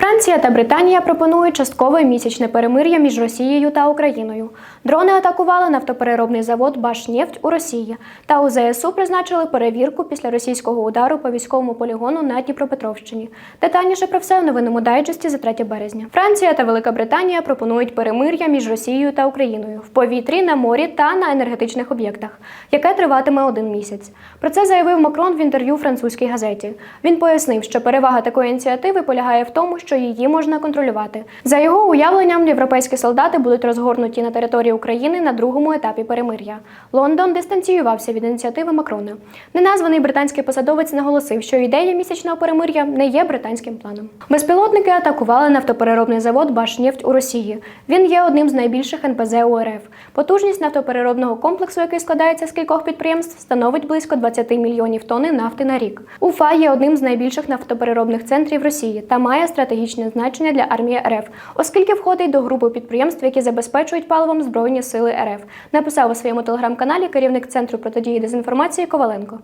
Франція та Британія пропонують часткове місячне перемир'я між Росією та Україною. Дрони атакували нафтопереробний завод Башнефть у Росії. Та у ЗСУ призначили перевірку після російського удару по військовому полігону на Дніпропетровщині. Детальніше про все у новинному дайджесті за 3 березня. Франція та Велика Британія пропонують перемир'я між Росією та Україною в повітрі, на морі та на енергетичних об'єктах, яке триватиме один місяць. Про це заявив Макрон в інтерв'ю французькій газеті. Він пояснив, що перевага такої ініціативи полягає в тому, що її можна контролювати. За його уявленням, європейські солдати будуть розгорнуті на території України на другому етапі перемир'я. Лондон дистанціювався від ініціативи Макрона. Неназваний британський посадовець наголосив, що ідея місячного перемир'я не є британським планом. Безпілотники атакували нафтопереробний завод Башнефть у Росії. Він є одним з найбільших НПЗ у РФ. Потужність нафтопереробного комплексу, який складається з кількох підприємств, становить близько 20 мільйонів тонн нафти на рік. Уфа є одним з найбільших нафтопереробних центрів Росії та має стратегічне значення для армії РФ, оскільки входить до групи підприємств, які забезпечують паливом збройні сили РФ. Написав у своєму телеграм-каналі керівник центру протидії дезінформації Коваленко.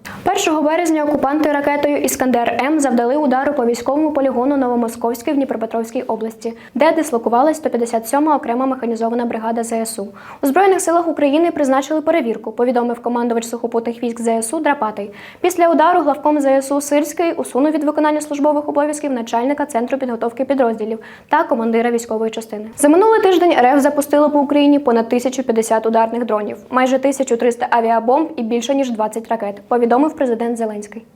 1 березня окупанти ракетою Іскандер М завдали удару по військовому полігону Новомосковський в Дніпропетровській області, де дислокувалась 157-ма окрема механізована бригада ЗСУ. У збройних силах України призначили перевірку. Повідомив командувач сухопутних військ ЗСУ Драпатий. Після удару главком ЗСУ Сирський усунув від виконання службових обов'язків начальника центру підготовки підрозділів та командира військової частини. За минулий тиждень РФ запустило по Україні понад 1050 ударних дронів, майже 1300 авіабомб і більше ніж 20 ракет. Повідомив президент Зеленський.